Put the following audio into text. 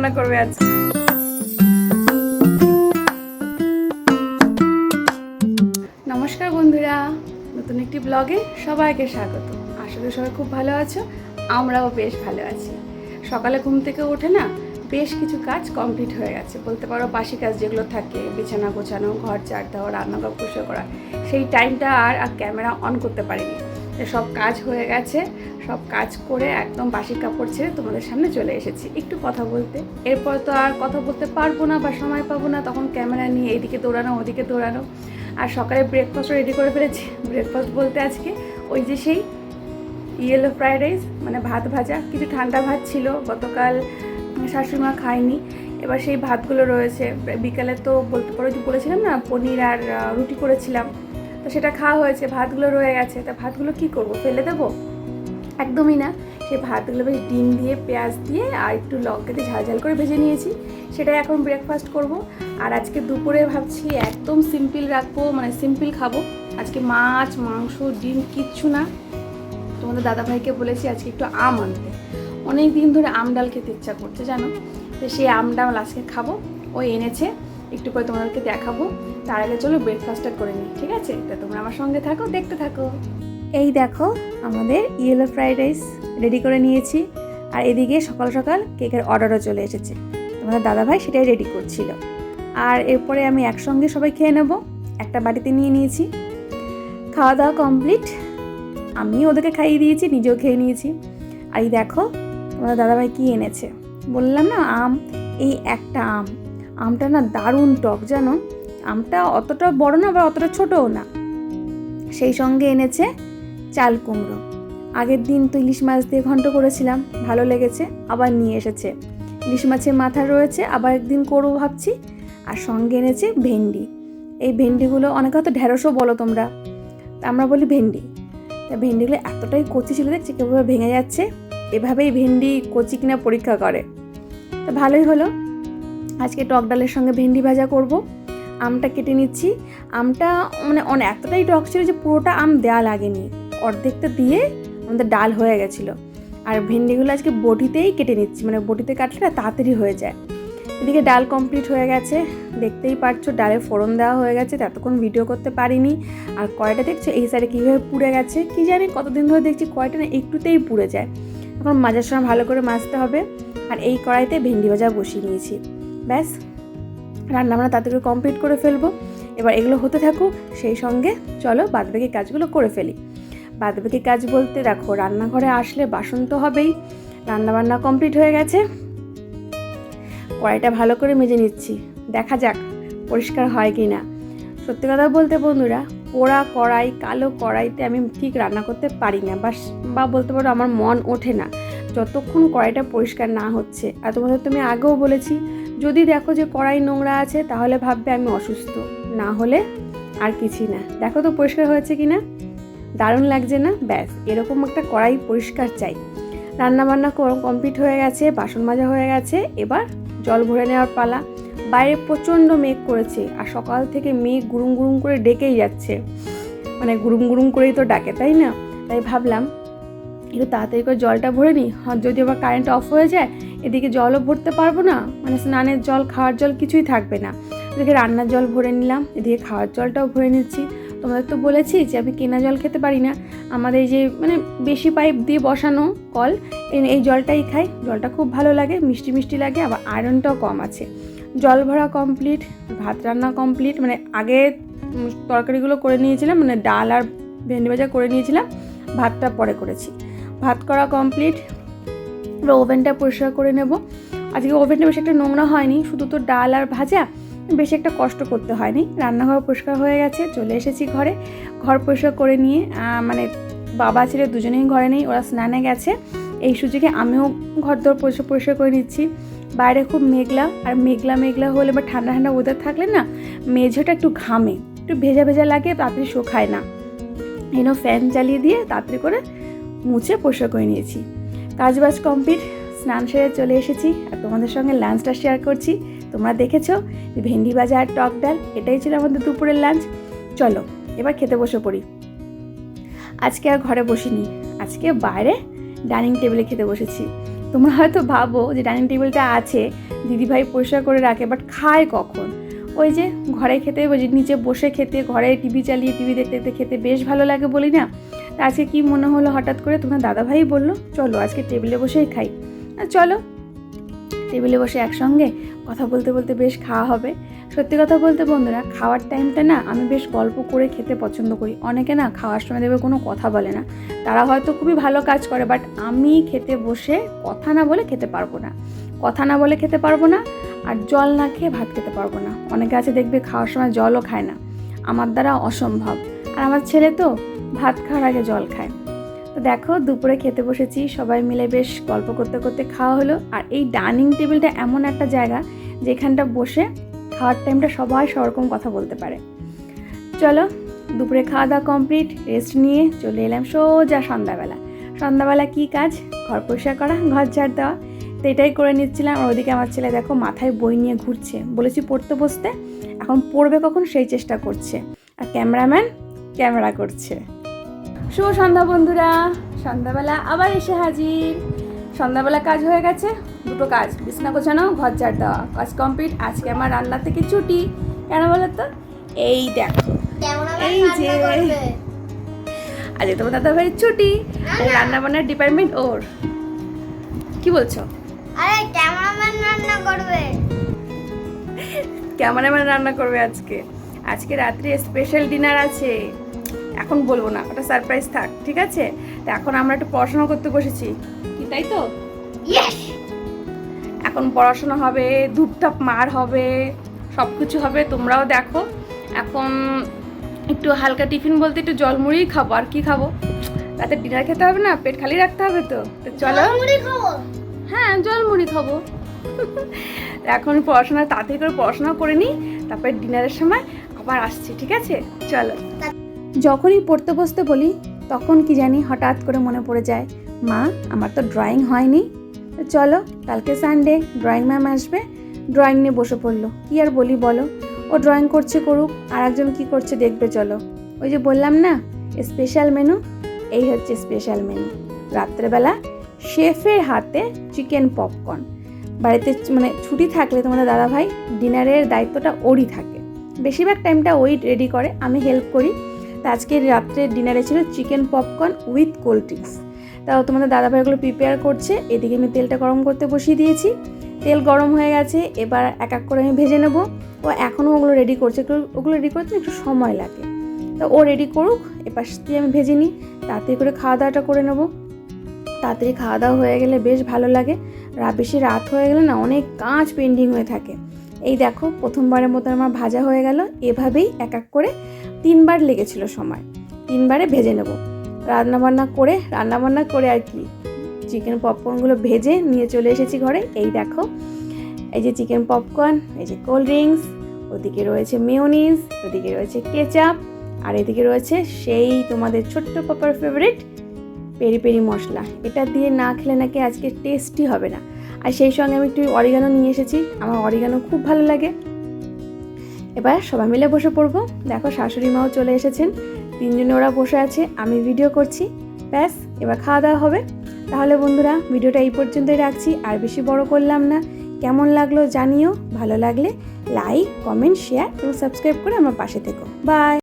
রান্না করবে আজ। নমস্কার বন্ধুরা, নতুন একটি ব্লগে সবাইকে স্বাগত। আসলে সবাই খুব ভালো আছো, আমরাও বেশ ভালো আছি। সকালে ঘুম থেকে ওঠে না বেশ কিছু কাজ কমপ্লিট হয়ে গেছে। বলতে পারো বাসি কাজ যেগুলো থাকে, বিছানা গোছানো, ঘর চার দেওয়া রান্নাঘর পরিষ্কার করা, সেই টাইমটা আর আর ক্যামেরা অন করতে পারিনি। সব কাজ হয়ে গেছে। সব কাজ করে একদম বাসি কাপড় ছেড়ে তোমাদের সামনে চলে এসেছি। একটু কথা বলতে। এরপর তো আর কথা বলতে পারব না বা সময় পাবো না, তখন ক্যামেরা নিয়ে এদিকে দৌড়ানো, ওদিকে দৌড়ানো। আর সকালে ব্রেকফাস্টও রেডি করে ফেলেছি। ব্রেকফাস্ট বলতে আজকে ওই যে সেই ইয়েলো ফ্রাইড রাইস মানে ভাত ভাজা। কিছু ঠান্ডা ভাত ছিল, গতকাল শাশুড়িমা খায়নি। এবার সেই ভাতগুলো রয়েছে। বিকালে তো বলতে পারো যে বলেছিলাম না, পনির আর রুটি করেছিলাম। সেটা খাওয়া হয়েছে ভাতগুলো রয়ে গেছে তা ভাতগুলো কি করব ফেলে দেবো? একদমই না। সে ভাতগুলো বেশ ডিম দিয়ে পেঁয়াজ দিয়ে আর একটু লঙ্কা দিয়ে ঝাল ঝাল করে ভেজে নিয়েছি। সেটাই এখন ব্রেকফাস্ট করব। আর আজকে দুপুরে ভাবছি একদম সিম্পল রাখব মানে সিম্পল খাব। আজকে মাছ মাংস ডিম কিচ্ছু না। তোমাদের দাদাভাইকে বলেছি আজকে একটু আম আনতে। অনেক দিন ধরে আম ডাল খেতে ইচ্ছা করছে জানো? তো সেই আম ডাল আজকে খাব। ও এনেছে। একটু পরে তোমাদেরকে দেখাবো। তার আগে চলো ব্রেকফাস্টটা করে নিই, ঠিক আছে? তা তোমরা আমার সঙ্গে থাকো, দেখতে থাকো। এই দেখো, আমাদের ইয়েলো ফ্রাইড রাইস রেডি করে নিয়েছি। আর এদিকে সকাল সকাল কেকের অর্ডারও চলে এসেছে। তোমাদের দাদাভাই সেটাই রেডি করছিল। আর এরপরে আমি একসঙ্গে সবাই খেয়ে নেব। একটা বাটিতে নিয়ে নিয়েছি। খাওয়া দাওয়া কমপ্লিট আমি ওদেরকে খাইয়ে দিয়েছি, নিজেও খেয়ে নিয়েছি। আর এই দেখো, তোমাদের দাদাভাই কী এনেছে? বললাম না, আম। এই একটা আম। আমটা না দারুণ টক, জানো? আমটা অতটা বড় না বা অতটা ছোটও না। সেই সঙ্গে এনেছে চাল কুমড়ো। আগের দিন তো ইলিশ মাছ দিয়ে ঘন্ট করেছিলাম, ভালো লেগেছে, আবার নিয়ে এসেছে। ইলিশ মাছের মাথা রয়েছে, আবার একদিন করব ভাবছি। আর সঙ্গে এনেছে ভেন্ডি। এই ভেন্ডিগুলো অনেকে হয়তো ঢেঁড়সও বলো তোমরা। আমরা বলি ভেন্ডি। তা ভেন্ডিগুলো এতটাই কচি ছিল, দেখছি কীভাবে ভেঙে যাচ্ছে। এভাবেই ভেন্ডি কচি কিনা পরীক্ষা করে। তা ভালোই হলো। আজকে টক ডালের সঙ্গে ভেন্ডি ভাজা করব। আমটা কেটে নিচ্ছি। আমটা মানে অনেক এতটাই টক ছিল যে পুরোটা আম দেওয়া লাগেনি। অর্ধেকটা দিয়ে আমাদের ডাল হয়ে গেছিল। আর ভেন্ডিগুলো আজকে বটিতেই কেটে নিচ্ছি। মানে বটিতে কাটলে তাড়াতাড়ি হয়ে যায়। এদিকে ডাল কমপ্লিট হয়ে গেছে। দেখতেই পারছ ডালে ফোড়ন দেওয়া হয়ে গেছে। ততক্ষণ ভিডিও করতে পারিনি। আর কয়টা দেখছ? এই সাইডে কীভাবে পুড়ে গেছে? কি জানি? কতদিন ধরে দেখছি কয়টা না একটুতেই পুড়ে যায়। এখন মাজার সময় ভালো করে মাজতে হবে। আর এই কড়াইতে ভেন্ডি ভাজা বসিয়ে নিয়েছি। ব্যাস রান্না বান্না তাড়াতাড়ি কমপ্লিট করে ফেলব। এবার এগুলো হতে থাকুক, সেই সঙ্গে চলো বাদবাকি কাজগুলো করে ফেলি। বাদবাকি কাজ বলতে দেখো, রান্নাঘরে আসলে বাসন তো হবেই রান্না বান্না কমপ্লিট হয়ে গেছে। কড়াইটা ভালো করে মেজে নিচ্ছি, দেখা যাক পরিষ্কার হয় কি না সত্যি কথা বলতে বন্ধুরা, পোড়া কড়াই, কালো কড়াইতে আমি ঠিক রান্না করতে পারি না, বা বা বলতে পারো আমার মন ওঠে না। যতক্ষণ কড়াইটা পরিষ্কার না হচ্ছে, আর তোমাদের তুমি আগেও বলেছি যদি দেখো যে কড়াই নোংরা আছে, তাহলে ভাববে আমি অসুস্থ। না হলে আর কিছুই না। দেখো তো পরিষ্কার হয়েছে কি না দারুণ লাগছে না? ব্যাস, এরকম একটা কড়াই পরিষ্কার চাই। রান্না বান্না কমপ্লিট হয়ে গেছে, বাসন মাজা হয়ে গেছে, এবার জল ভরে নেওয়ার পালা। বাইরে প্রচণ্ড মেঘ করেছে, আর সকাল থেকে মেঘ গুরুম গুরুম করে ডেকেই যাচ্ছে। মানে গুরুম গুরুম করেই তো ডাকে, তাই না? তাই ভাবলাম একটু তাড়াতাড়ি করে জলটা ভরে নিই। যদি আবার কারেন্ট অফ হয়ে যায়, এদিকে জলও ভরতে পারব না। মানে স্নানের জল, খাওয়ার জল কিছুই থাকবে না। এদিকে রান্নার জল ভরে নিলাম। এদিকে খাওয়ার জলটাও ভরে নিচ্ছি। তোমাদের তো বলেছি যে আমি কেনা জল খেতে পারি না। আমাদের যে মানে বেশি পাইপ দিয়ে বসানো কল, এই জলটাই খাই। জলটা খুব ভালো লাগে, মিষ্টি মিষ্টি লাগে, আবার আয়রনটাও কম আছে। জল ভরা কমপ্লিট ভাত রান্না কমপ্লিট মানে আগে তরকারিগুলো করে নিয়েছিলাম মানে ডাল আর ভেন্ডি ভাজা করে নিয়েছিলাম, ভাতটা পরে করেছি। ভাত করা কমপ্লিট এবার ওভেনটা পরিষ্কার করে নেব। আজকে ওভেনটা বেশি একটা নোংরা হয়নি, শুধু তো ডাল আর ভাজা। বেশি একটা কষ্ট করতে হয়নি। রান্নাঘর পরিষ্কার হয়ে গেছে, চলে এসেছি ঘরে। ঘর পরিষ্কার করে নিয়ে মানে বাবা ছেলে দুজনেই ঘরে নেই, ওরা স্নানে গেছে। এই সুযোগে আমিও ঘর দর পরিষ্কার পরিষ্কার করে নিচ্ছি। বাইরে খুব মেঘলা, আর মেঘলা মেঘলা হলে বা ঠান্ডা ঠান্ডা ওদের থাকলে না, মেঝেটা একটু ঘামে। একটু ভেজা ভেজা লাগে, তাড়াতাড়ি শোকায় না। এনো ফ্যান চালিয়ে দিয়ে তাড়াতাড়ি করে মুছে পরিষ্কার করে নিয়েছি। কাজ বাজ কমপ্লিট, স্নান সেরে চলে এসেছি আর তোমাদের সঙ্গে লাঞ্চটা শেয়ার করছি। তোমরা দেখেছ, ভেন্ডি ভাজা আর টক ডাল, এটাই ছিল আমাদের দুপুরের লাঞ্চ চলো, এবার খেতে বসে পড়ি। আজকে আর ঘরে বসিনি, আজকে বাইরে ডাইনিং টেবিলে খেতে বসেছি। তোমরা হয়তো ভাবো যে ডাইনিং টেবিলটা আছে, দিদিভাই পরিষ্কার করে রাখে বাট খায় কখন? ওই যে ঘরে খেতে, ওই যে নিচে বসে খেতে, ঘরে টিভি চালিয়ে টিভি দেখতে দেখতে খেতে বেশ ভালো লাগে বলি না? আজকে কী মনে হলো হঠাৎ করে? তোমার দাদাভাই বলল, চলো আজকে টেবিলে বসেই খাই। চলো। টেবিলে বসে একসঙ্গে কথা বলতে বলতে বেশ খাওয়া হবে। সত্যি কথা বলতে বন্ধুরা, খাওয়ার টাইমটা না আমি বেশ গল্প করে খেতে পছন্দ করি। অনেকে না খাওয়ার সময় দেবে কোনো কথা বলে না। তারা হয়তো খুবই ভালো কাজ করে, বাট আমি খেতে বসে কথা না বলে খেতে পারব না। কথা না বলে খেতে পারব না আর জল না খেয়ে ভাত খেতে পারব না। অনেকে আছে দেখবে খাওয়ার সময় জলও খায় না। আমার দ্বারা অসম্ভব। আর আমার ছেলে তো ভাত খাওয়ার আগে জল খায়। তো দেখো, দুপুরে খেতে বসেছি, সবাই মিলে বেশ গল্প করতে করতে খাওয়া হলো। আর এই ডাইনিং টেবিলটা এমন একটা জায়গা যেখানটা বসে খাওয়ার টাইমটা সবাই সরকম কথা বলতে পারে। চলো, দুপুরে খাওয়া দাওয়া কমপ্লিট রেস্ট নিয়ে চলে এলাম সোজা সন্ধ্যাবেলা। সন্ধ্যাবেলা কি কাজ? ঘর পরিষ্কার করা, ঘর ঝাড় দেওয়া। তো এটাই করে নিচ্ছিলাম। আর ওদিকে আমার ছেলে দেখো, মাথায় বই নিয়ে ঘুরছে। বলেছি, পড়তে বসতে? এখন পড়বে কখন? সেই চেষ্টা করছে। আর ক্যামেরাম্যান ক্যামেরা করছে। শুভ সন্ধ্যা বন্ধুরা। সন্ধ্যাবেলা আবার এসে হাজির। সন্ধ্যাবেলা কাজ হয়ে গেছে দুটো কাজ বিছনা গোছানো ঘর ঝাড় দেওয়া কাজ কমপ্লিট আজকে আমার রান্না থেকে ছুটি কেন বলো তো? এই দেখো এই যে আজকে তোমার দাদা ভাইয়ের ছুটি রান্না বান্নার ডিপার্টমেন্ট ওর। কি বলছো? আরে ক্যামেরাম্যান রান্না করবে। ক্যামেরাম্যান রান্না করবে আজকে। আজকে রাত্রে স্পেশাল ডিনার আছে। এখন বলব না ওটা সারপ্রাইজ থাক ঠিক আছে? তো এখন আমরা একটু পড়াশোনা করতে বসেছি। কি তাই তো? এখন পড়াশোনা হবে ধূপধাপ মার হবে সব কিছু হবে তোমরাও দেখো। এখন একটু হালকা টিফিন বলতে একটু জলমুড়িই খাব আর কি খাব? রাতে ডিনার খেতে হবে না পেট খালি রাখতে হবে তো? তো চলো। হ্যাঁ জলমুড়ি খাব। এখন পড়াশোনা তাড়াতাড়ি করে পড়াশোনা করে নিই তারপরে ডিনারের সময় আবার আসছি ঠিক আছে? চলো। যখনই পড়তে বসতে বলি, তখন কি জানি হঠাৎ করে মনে পড়ে যায়, মা, আমার তো ড্রয়িং হয়নি। চলো, কালকে সানডে ড্রয়িং ম্যাম আসবে ড্রয়িং নিয়ে বসে পড়ল। কি আর বলি বলো? ও ড্রয়িং করছে করুক, আর একজন কী করছে দেখবে চলো। ওই যে বললাম না স্পেশাল মেনু এই হচ্ছে স্পেশাল মেনু রাত্রেবেলা শেফের হাতে চিকেন পপকর্ন বাড়িতে মানে ছুটি থাকলে তোমাদের দাদাভাই ডিনারের দায়িত্বটা ওরই থাকে। বেশিরভাগ টাইমটা ওই রেডি করে, আমি হেল্প করি। তা আজকে রাত্রে ডিনারে ছিল chicken popcorn with cold drinks. তাও তোমাদের দাদাভাই ওগুলো প্রিপেয়ার করছে, এদিকে আমি তেলটা গরম করতে বসিয়ে দিয়েছি। তেল গরম হয়ে গেছে, এবার এক এক করে আমি ভেজে নেব। ও এখনও ওগুলো রেডি করছে, একটু ওগুলো রেডি করতে একটু সময় লাগে। তো ও রেডি করুক, এপাশ দিয়ে আমি ভেজে নিই, তাড়াতাড়ি করে খাওয়া দাওয়াটা করে নেব। তাড়াতাড়ি খাওয়া দাওয়া হয়ে গেলে বেশ ভালো লাগে। বেশি রাত হয়ে গেলে না অনেক কাঁচ পেন্ডিং হয়ে থাকে। এই দেখো, প্রথমবারের মতো আমার ভাজা হয়ে গেল, এভাবেই এক এক করে তিনবার লেগেছিল সময়। তিনবারে ভেজে নেব। রান্নাবান্না করে রান্নাবান্না করে আর কি। চিকেন পপকর্নগুলো ভেজে নিয়ে চলে এসেছি ঘরে। এই দেখো, এই যে চিকেন পপকর্ন, এই যে কোল্ড ড্রিঙ্কস, ওদিকে রয়েছে মেয়োনিজ, ওদিকে রয়েছে কেচাপ, আর এদিকে রয়েছে সেই তোমাদের ছোট্ট পাপার ফেভারিট পেরি পেরি মশলা। এটা দিয়ে না খেলে নাকি আজকে টেস্টি হবে না। আর সেই সঙ্গে আমি একটু অরিগানো নিয়ে এসেছি। আমার অরিগানো খুব ভালো লাগে। এবার সবাই মিলে বসে পড়ব। দেখো শাশুড়ি মাও চলে এসেছেন। তিনজনে ওরা বসে আছে, আমি ভিডিও করছি। ব্যাস, এবার খাওয়া দাওয়া হবে। তাহলে বন্ধুরা ভিডিওটা এই পর্যন্তই রাখছি। আর বেশি বড় করলাম না। কেমন লাগল জানিও। ভালো লাগলে লাইক কমেন্ট শেয়ার এবং সাবস্ক্রাইব করে আমার পাশে থেকো। বাই